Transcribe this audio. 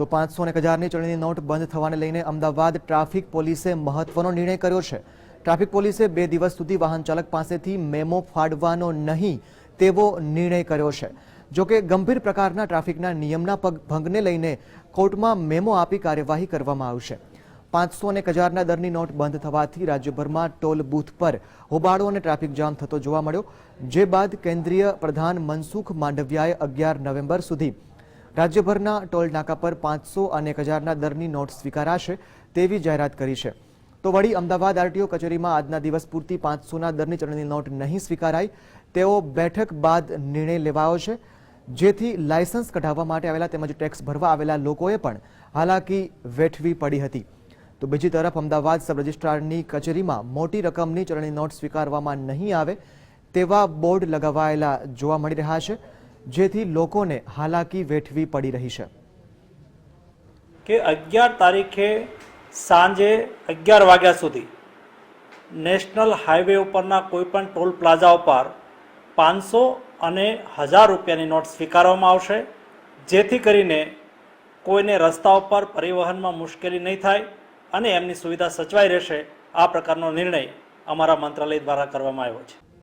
તો પાંચસો અને હજારની ચલણી નોટ બંધ થવાને લઈને અમદાવાદ ટ્રાફિક પોલીસે મહત્વનો નિર્ણય કર્યો છે. ટ્રાફિક પોલીસે બે દિવસ સુધી વાહન ચાલક પાસેથી મેમો ફાડવાનો નહીં તેવો નિર્ણય કર્યો છે. જોકે ગંભીર પ્રકારના ટ્રાફિકના નિયમના ભંગને લઈને કોર્ટમાં મેમો આપી કાર્યવાહી કરવામાં આવશે. પાંચસો અને એક હજારના દરની નોટ બંધ થવાથી રાજ્યભરમાં ટોલ બૂથ પર હોબાળો અને ટ્રાફિક જામ થતો જોવા મળ્યો. જે બાદ કેન્દ્રીય પ્રધાન મનસુખ માંડવિયાએ અગિયાર નવેમ્બર સુધી રાજ્યભરના ટોલ નાકા પર પાંચસો અને એક હજારના દરની નોટ સ્વીકારાશે તેવી જાહેરાત કરી છે. તો વળી અમદાવાદ આરટીઓ કચેરીમાં આજના દિવસ પૂરતી પાંચસોના દરની ચલણી નોટ નહીં સ્વીકારાય તેવો બેઠક બાદ નિર્ણય લેવાયો છે. જેથી લાયસન્સ કઢાવવા માટે આવેલા તેમજ ટેક્સ ભરવા આવેલા લોકોએ પણ હાલાકી વેઠવી પડી હતી. તો બીજી તરફ અમદાવાદ સબ રજિસ્ટ્રારની કચેરીમાં મોટી રકમની ચલણી નોટ સ્વીકારવામાં નહીં આવે તેવા બોર્ડ લગાવાયેલા જોવા મળી રહ્યા છે. જેથી લોકોને હાલાકી વેઠવી પડી રહી છે. કે અગિયાર તારીખે સાંજે અગિયાર વાગ્યા સુધી નેશનલ હાઈવે ઉપરના કોઈપણ ટોલ પ્લાઝા ઉપર પાંચસો અને હજાર રૂપિયાની નોટ સ્વીકારવામાં આવશે. જેથી કરીને કોઈને રસ્તા ઉપર પરિવહનમાં મુશ્કેલી નહીં થાય અને એમની સુવિધા સચવાઈ રહેશે. આ પ્રકારનો નિર્ણય અમારા મંત્રાલય દ્વારા કરવામાં આવ્યો છે.